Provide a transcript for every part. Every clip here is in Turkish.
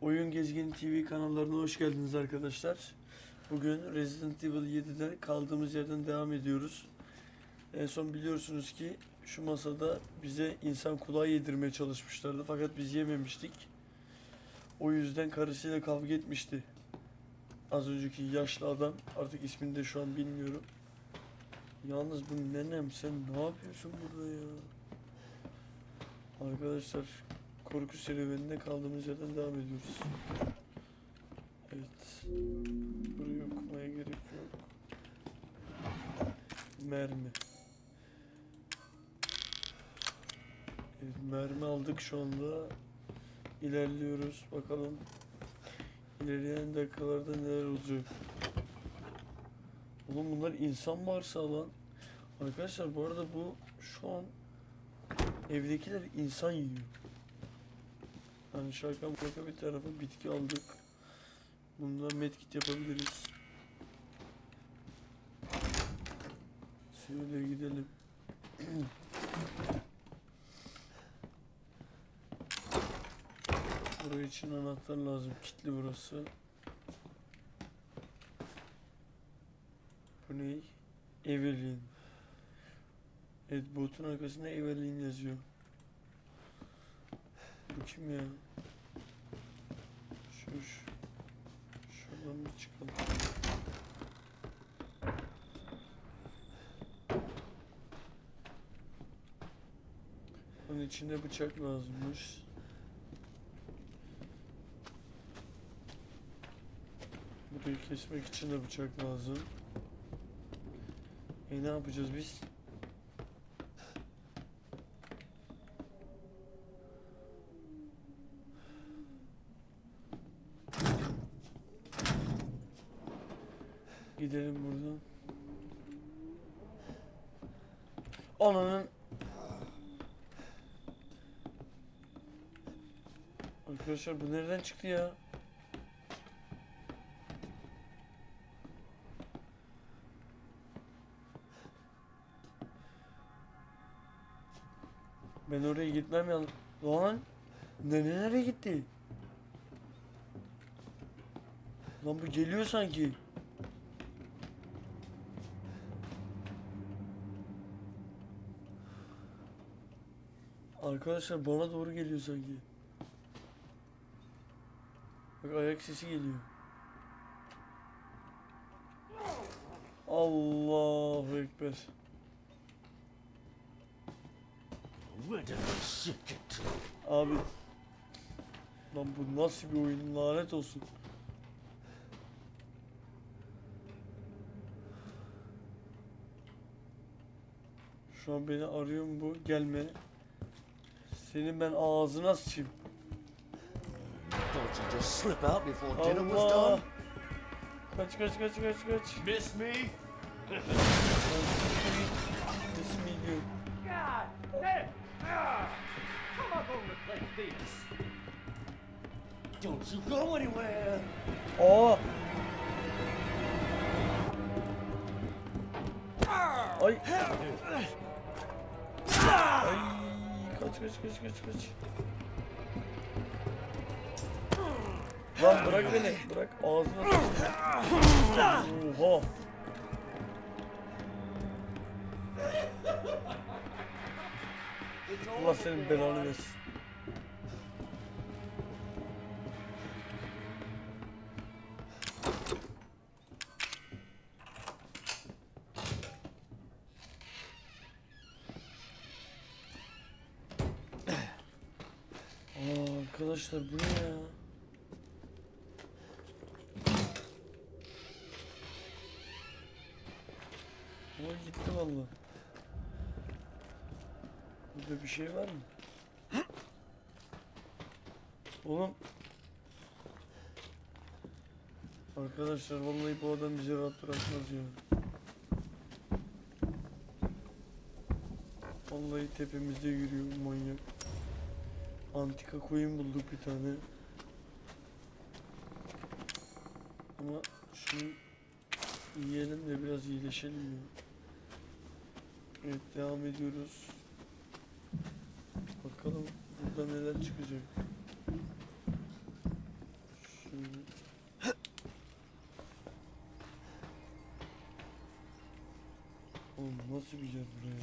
Oyun Gezgin TV kanallarına hoş geldiniz arkadaşlar. Bugün Resident Evil 7'de kaldığımız yerden devam ediyoruz. En son biliyorsunuz ki şu masada bize insan kulağı yedirmeye çalışmışlardı fakat biz yememiştik. O yüzden karısıyla kavga etmişti. Az önceki yaşlı adam artık ismini de şu an bilmiyorum. Yalnız bu nenem sen ne yapıyorsun burada ya? Arkadaşlar korku serüvenine kaldığımız yerden devam ediyoruz. Evet. Burayı okumaya gerek yok. Mermi. Evet, mermi aldık şu anda. İlerliyoruz. Bakalım ilerleyen dakikalarda neler olacak. Oğlum bunlar insan varsa lan. Arkadaşlar bu arada bu şu an evdekiler insan yiyor. Yani şaka maka bir tarafa bitki aldık. Bundan medkit yapabiliriz. Şöyle gidelim. Buraya için anahtar lazım. Kilitli burası. Bu ne? Evelyn. Evet botun arkasında Evelyn yazıyor. Bu kim ya? Şu, şu. Şuradan bir çıkalım. Bunun içinde bıçak lazımmış. Burayı kesmek için de bıçak lazım. E ne yapacağız biz? Gidelim buradan. Ananın Arkadaşlar bu nereden çıktı ya? Ben oraya gitmem ya. Lan nene nereye gitti? Lan bu geliyor sanki. Arkadaşlar bana doğru geliyor sanki. Bak ayak sesi geliyor. Allahu Ekber. Abi. Lan bu nasıl bir oyun lanet olsun. Şu an beni arıyor mu bu? Gelme. Senin ben ağzına sıçayım. Thought you just slip out before dinner was Allah. done? Kaç kaç kaç kaç kaç. Miss me? İsmi diyor. God damn! Ah! Come up over and play this. Don't you go anywhere. Aa. Ay. Ay. Kaç kaç kaç kaç kaç. Lan bırak beni. Bırak ağzına. Oha. Allah senin belanı versin. Ama gitti valla. Burada bir şey var mı? Oğlum. Arkadaşlar vallahi bu adam bizi rahat bırakmaz ya. Vallahi tepemizde yürüyor manyak. Antika koyun bulduk bir tane. Ama şunu yiyelim de biraz iyileşelim ya. Evet devam ediyoruz. Bakalım burada neler çıkacak. Şöyle. Oğlum nasıl güzel buraya.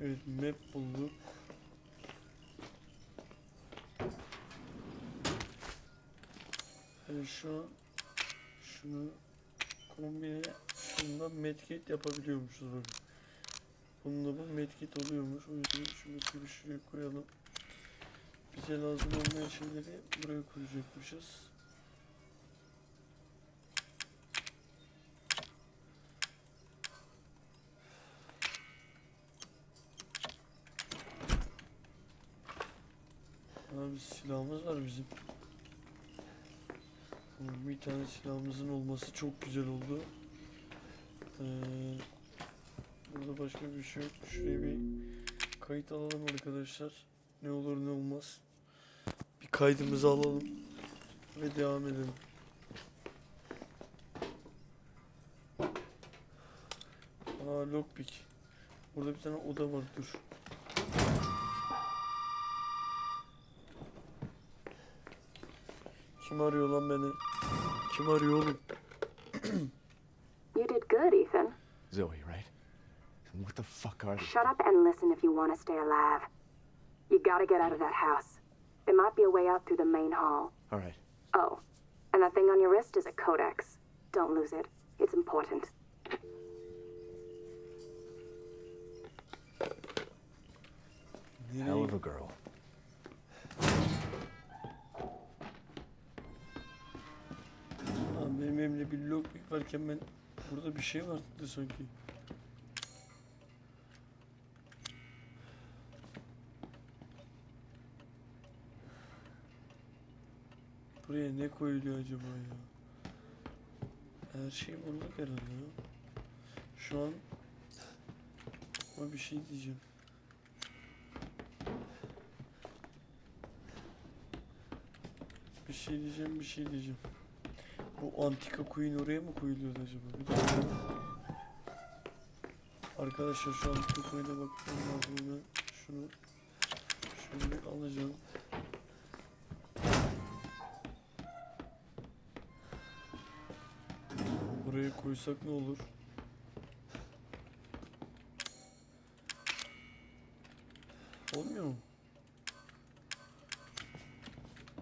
Evet map bulduk. Yani şu şunu kombine şundan medkit yapabiliyormuşuz böyle. Bunda bu medkit oluyormuş. O yüzden şunu bir şuraya koyalım. Bize lazım olmayan şeyleri buraya koyacakmışız. Abi silahımız var bizim. Bir tane silahımızın olması çok güzel oldu. Ee, burada başka bir şey yok. Şuraya bir kayıt alalım arkadaşlar. Ne olur ne olmaz. Bir kaydımızı alalım ve devam edelim. Aa lockpick. Burada bir tane oda var dur. Kim arıyor lan beni? Kim arıyor oğlum? You did good, Ethan. Zoe, right? And what the fuck are they? Shut up and listen if you want to stay alive. You gotta get out of that house. There might be a way out through the main hall. All right. Oh, and that thing on your wrist is a codex. Don't lose it. It's important. Hell of a girl. Lan benim elimde bir lockpick varken ben burada bir şey vardı sanki. Buraya ne koyuluyor acaba ya? Her şey bulduk herhalde ya. Şu an ama bir şey diyeceğim. Bir şey diyeceğim, bir şey diyeceğim. Bu antika queen oraya mı koyuluyordu acaba? Bir. Arkadaşlar şu antika queen'e bakmam lazım hemen. Şunu şöyle alacağım. Koysak ne olur? Olmuyor mu?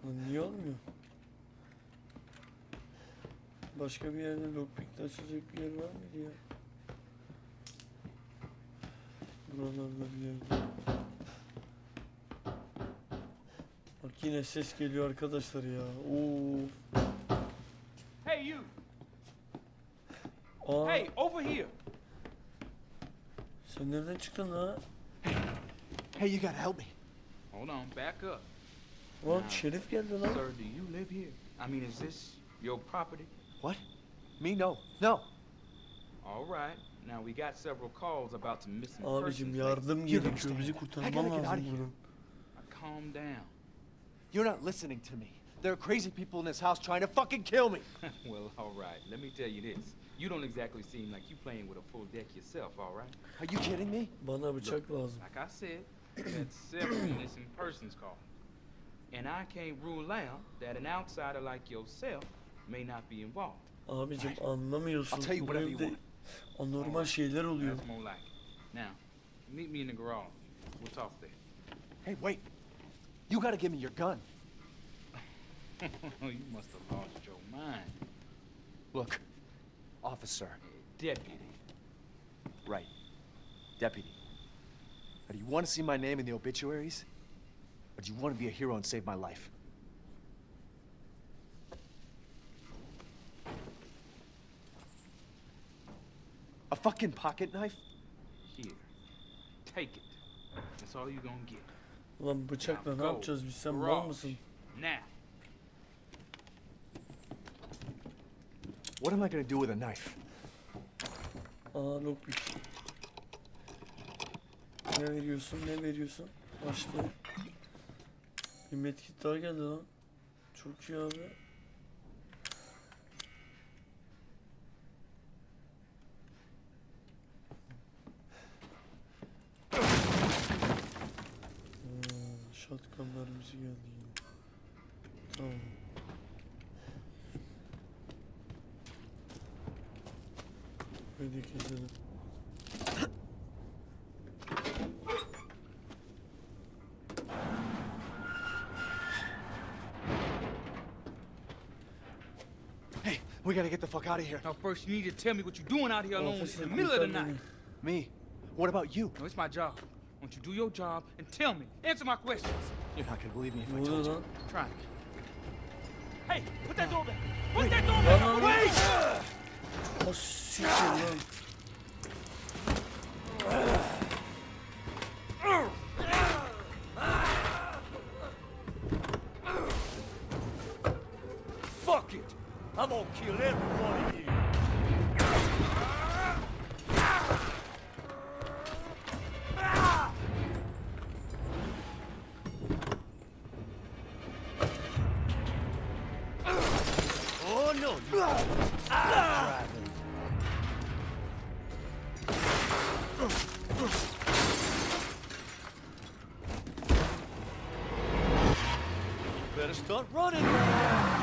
Lan niye olmuyor? Başka bir yerde lockpick'te açacak bir yer var mıydı ya? Buralarda bir yerde. Bak yine ses geliyor arkadaşlar ya. Oo. Hey, you! Aa, Hey, over here! sen nereden çıktın la? Hey, you gotta help me. Hold on, back up. Lan Şerif geldi lan. Sir, do you live here? I mean, is this your property? What? Me? No. No. All right. Now, we got several calls about some missing Abicim persons. yardım gerekiyor. Bizi kurtarman lazım. Now, calm down. You're not listening to me. There are crazy people in this house trying to fucking kill me. well, all right. Let me tell you this. You don't exactly seem like you're playing with a full deck yourself, all right? Are you kidding me? Bana bıçak lazım. Like I said, we had several missing persons calls. And I can't rule out that an outsider like yourself may not be involved. Abicim anlamıyorsun. I'll tell you Bu whatever you evde anormal şeyler oluyor. That's more like it. Now, meet me in the garage. We'll talk there. Hey, wait. You gotta give me your gun. you must have lost your mind. Look, officer. Deputy. Right. Deputy. Now, do you want to see my name in the obituaries? Or do you want to be a hero and save my life? A fucking pocket knife? Here. Take it. That's all you're gonna get. Ulan bıçakla ne Go. yapacağız biz? Sen mal Garage. mısın? Now. What am I gonna do with a knife? Aa lockpick. Ne veriyorsun? Ne veriyorsun? Başla. Bir medkit geldi lan. Çok iyi abi. Hmm, shotgun mermisi geldi yine. Tamam. Hey, we gotta get the fuck out of here. Now, first, you need to tell me what you're doing out here alone in the middle of the night. Me? What about you? No, it's my job. Won't you do your job and tell me? Answer my questions. You're not gonna believe me if I told you. Try. Hey, put that door back. Put that door back. Wait! O siktir lan. Better start running.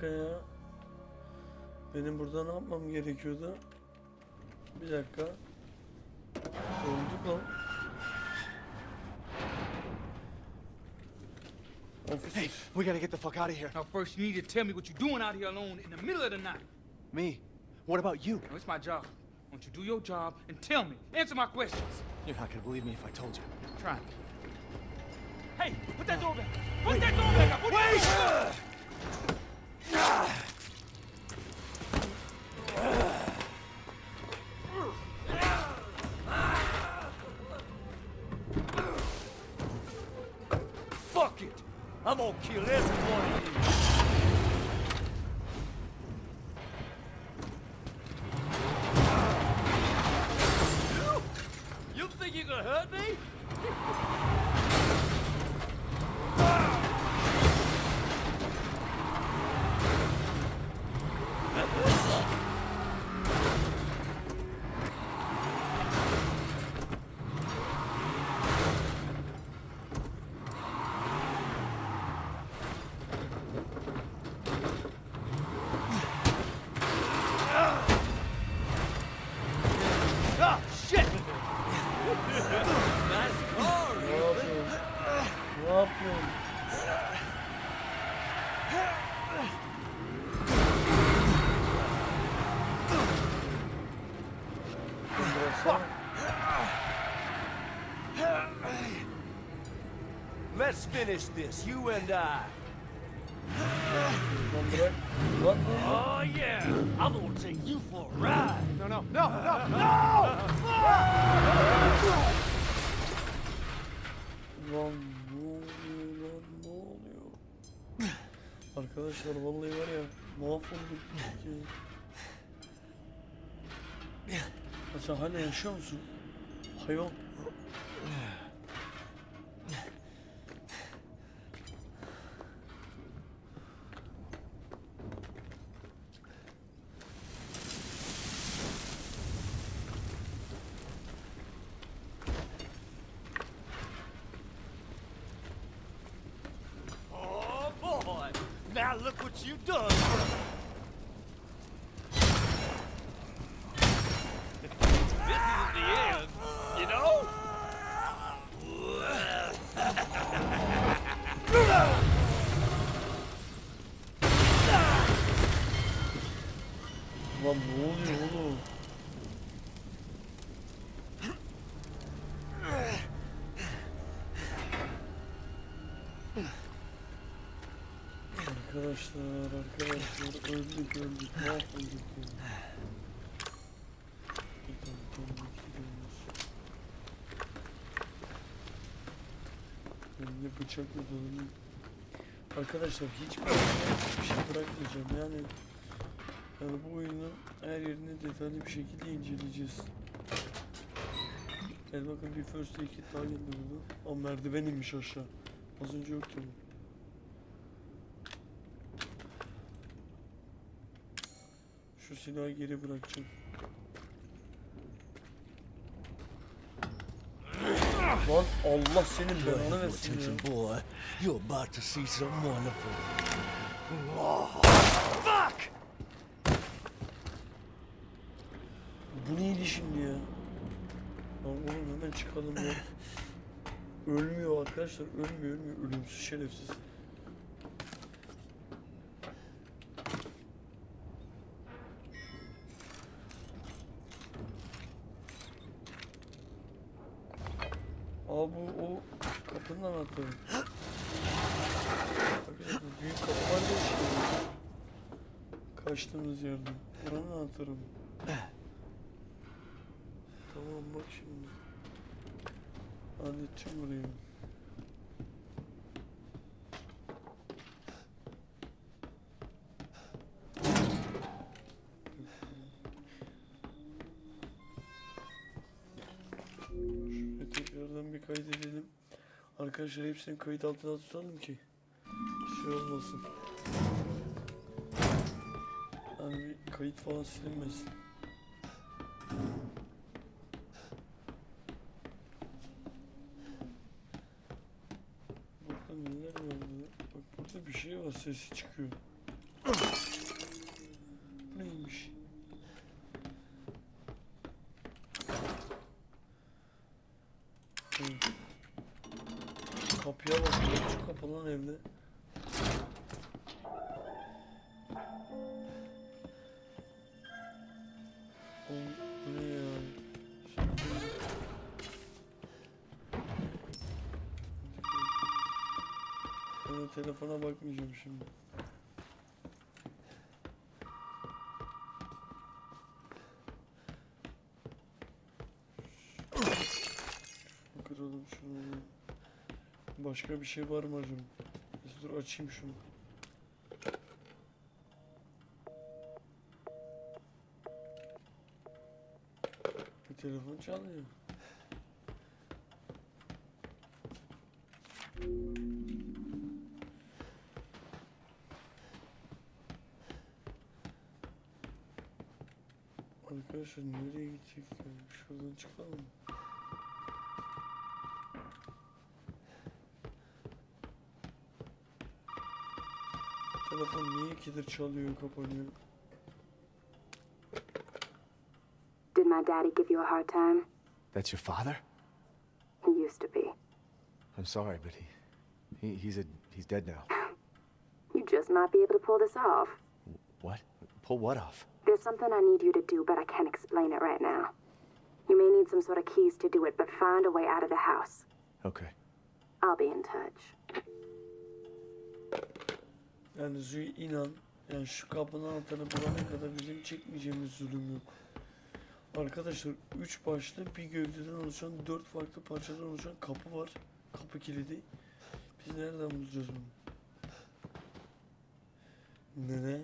Dakika ya. Benim burada ne yapmam gerekiyordu? Bir dakika. Öldük lan. Officer. Hey, we gotta get the fuck out of here. Now, first, you need to tell me what you're doing out here alone in the middle of the night. Me? What about you? No, it's my job. Won't you do your job and tell me? Answer my questions. You're not gonna believe me if I told you. Try me. Hey, put that door back. Put that door back. Put that Fuck finish this, you and I. Lan bırak. Lan lan. Oh yeah, I'm gonna take you for a ride. No, no, no, no, no! Lan ne oluyor lan ne oluyor? Arkadaşlar vallahi var ya mahvolduk ki. Ya sen hala yaşıyor musun? Hayvan. Arkadaşlar, arkadaşlar öldük öldük mahvolduk ya. Bir. Elimde bıçakla dolu. Arkadaşlar hiç hiçbir şey bırakmayacağım yani. Yani bu oyunu her yerini detaylı bir şekilde inceleyeceğiz. Evet bakın bir first aid kit daha geldi burada. Ama merdiven inmiş aşağı. Az önce yoktu bu. silahı geri bırakacağım. Lan Allah senin belanı versin ya. boy. You're about to see some wonderful. Fuck! Bu neydi şimdi ya? Lan oğlum hemen çıkalım ya. Ölmüyor arkadaşlar ölmüyor ölmüyor ölümsüz şerefsiz. Bu büyük kapı var ya işte. Kaçtığımız yerde. Buranın anahtarı mı? Tamam bak şimdi. Halledeceğim burayı. Şuraya tekrardan bir kaydedelim. Arkadaşlar hepsini kayıt altına tutalım ki şey olmasın. Yani kayıt falan silinmesin. Burada neler var? Bak burada bir şey var sesi çıkıyor. Telefona bakmayacağım şimdi. Kıralım şunu. Başka bir şey var mı? Neyse, Dur açayım şunu. Bir telefon çalıyor. Arkadaşlar nereye gidecek ya? Şuradan çıkalım mı? Telefon niye ikidir çalıyor kapanıyor? Did my daddy give you a hard time? That's your father? He used to be. I'm sorry, but he, he he's a he's dead now. You just might be able to pull this off. What? Pull what off? There's something I need you to do, but I can't explain it right now. You may need some sort of keys to do it, but find a way out of the house. Okay. I'll be in touch. Yani Züy inan, yani şu kapının anahtarını bulana kadar bizim çekmeyeceğimiz zulüm yok. Arkadaşlar üç başlı bir gövdeden oluşan dört farklı parçadan oluşan kapı var. Kapı kilidi. Biz nereden bulacağız bunu? Nene?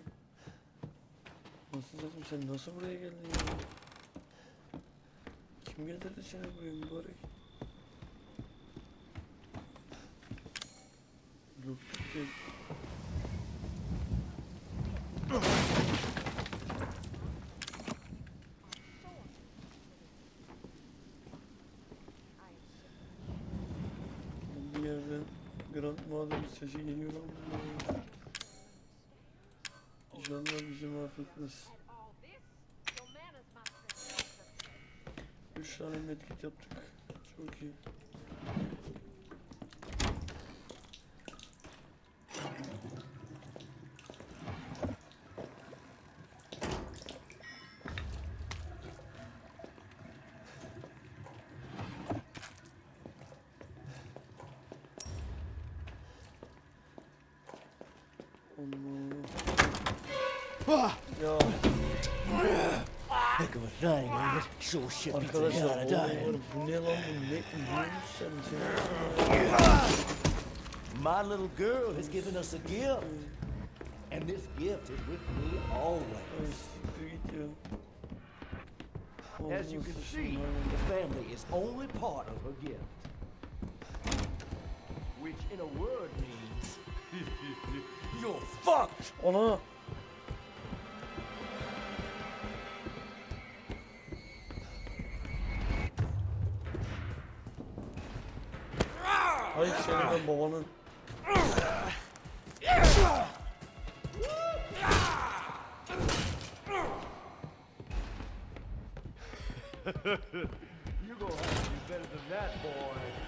Nasıl dedim sen nasıl buraya geldin ya? Kim getirdi seni buraya mübarek? Yok yok. Bir yerden Grand Mother'ın sesi geliyor ama İnşallah bizi mahvetmez. Üç tane medkit yaptık. Çok iyi. A thing, ain't it? Sure shit beats the hell out of dying. var, bu ne lan bu ne uyuyormuş sen sen. My little girl has given us a gift. And this gift is with me always. Ay siktir git ya. As you can see, the family is only part of her gift. Which in a word means you're fucked. Ana! Ay senin ben babanın. You're gonna have to do better than that, boy.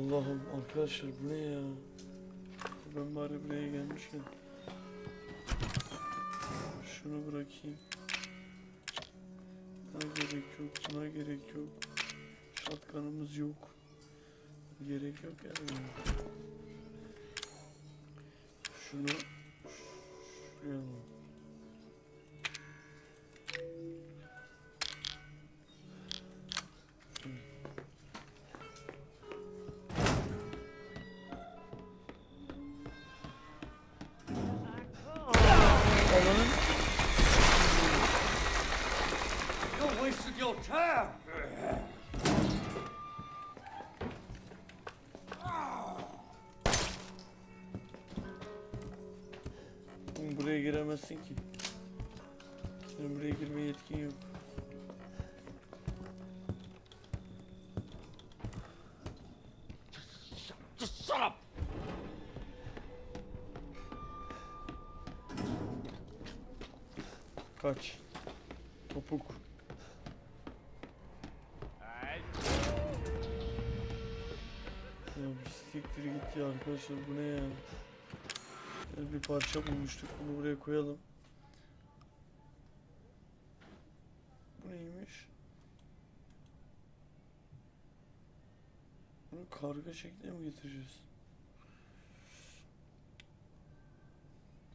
Allah'ım arkadaşlar bu ne ya? Ben bari buraya gelmişken şunu bırakayım. Buna gerek yok, buna gerek yok. Şatkanımız yok. Gerek yok yani. Şunu buraya giremezsin ki. Senin buraya girmeye yetkin yok. Kaç. Topuk. Ya arkadaşlar bu ne ya? Şöyle bir parça bulmuştuk bunu buraya koyalım. Bu neymiş? Bunu karga şekline mi getireceğiz?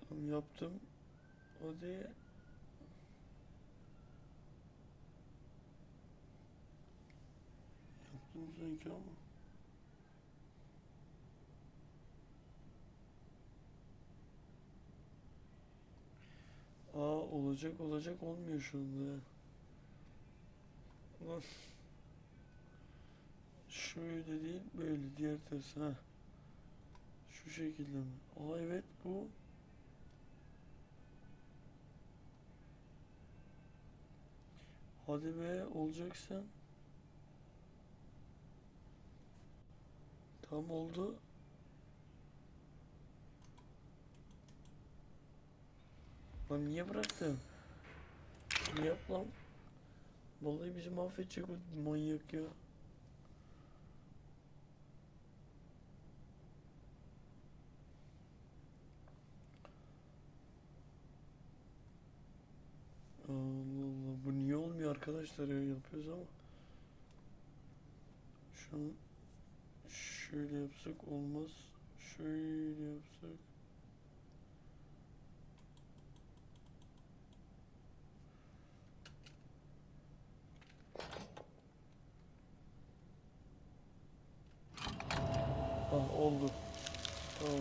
Tamam yaptım. Hadi. Yaptım sanki ama. Aa olacak olacak olmuyor şu anda. Ulan. Şöyle değil böyle diğer ters ha. Şu şekilde mi? Aa evet bu. Hadi be olacaksa. Tam oldu. Lan niye bıraktın? Ne yap lan? Vallahi bizi mahvedecek bu manyak ya. Allah Allah bu niye olmuyor arkadaşlar ya yapıyoruz ama. Şu an şöyle yapsak olmaz. Şöyle yapsak. Oldu. Tamam.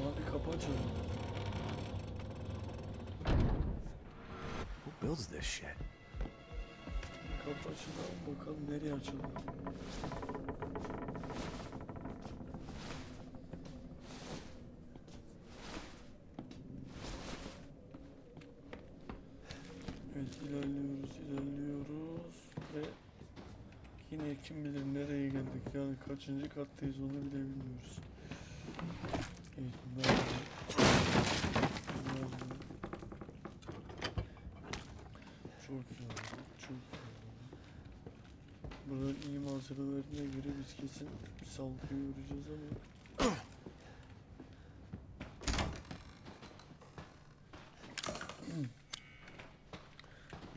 Abi kapı açalım. Who builds this shit? Kapı açalım bakalım nereye açalım. Evet ilerliyoruz ilerliyoruz ve yine kim bilir nereye geldik yani kaçıncı kattayız onu bile bilmiyoruz. Evet bunlar bunlar çok güzel çok güzel. Buranın iyi malzemelerine göre biz kesin saldırıya uğrayacağız ama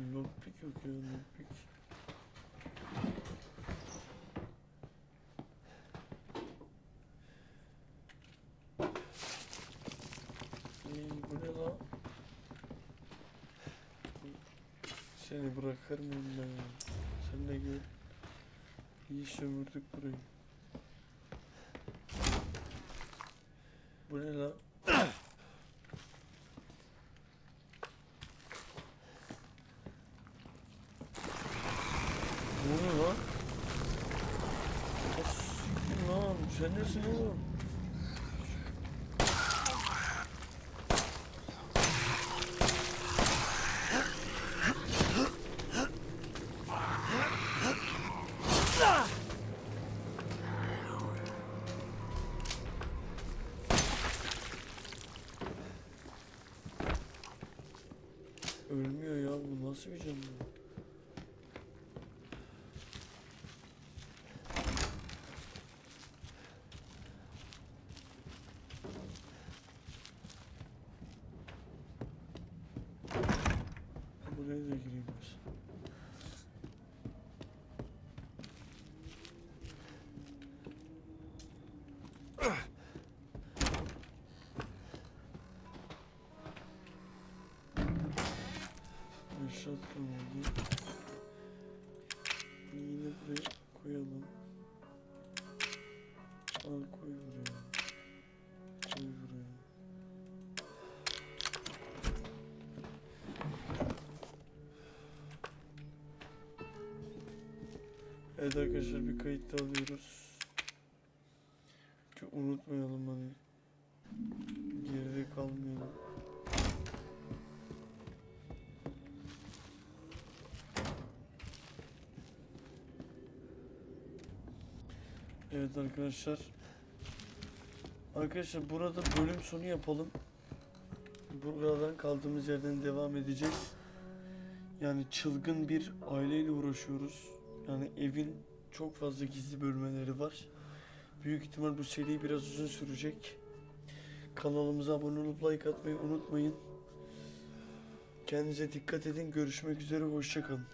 Lockpick yok ya lockpick. Seni bırakır mıyım ben ya? Sen de gör. İyi sömürdük burayı. Bu ne la? Bu ne lan? Lan? Sen nesin oğlum? Buraya da gireyim biz. Aşağı Evet arkadaşlar bir kayıt da alıyoruz. Ki unutmayalım hani. Geride kalmayalım. Evet arkadaşlar. Arkadaşlar burada bölüm sonu yapalım. Buradan kaldığımız yerden devam edeceğiz. Yani çılgın bir aileyle uğraşıyoruz. Yani evin çok fazla gizli bölmeleri var. Büyük ihtimal bu seri biraz uzun sürecek. Kanalımıza abone olup like atmayı unutmayın. Kendinize dikkat edin. Görüşmek üzere. Hoşçakalın.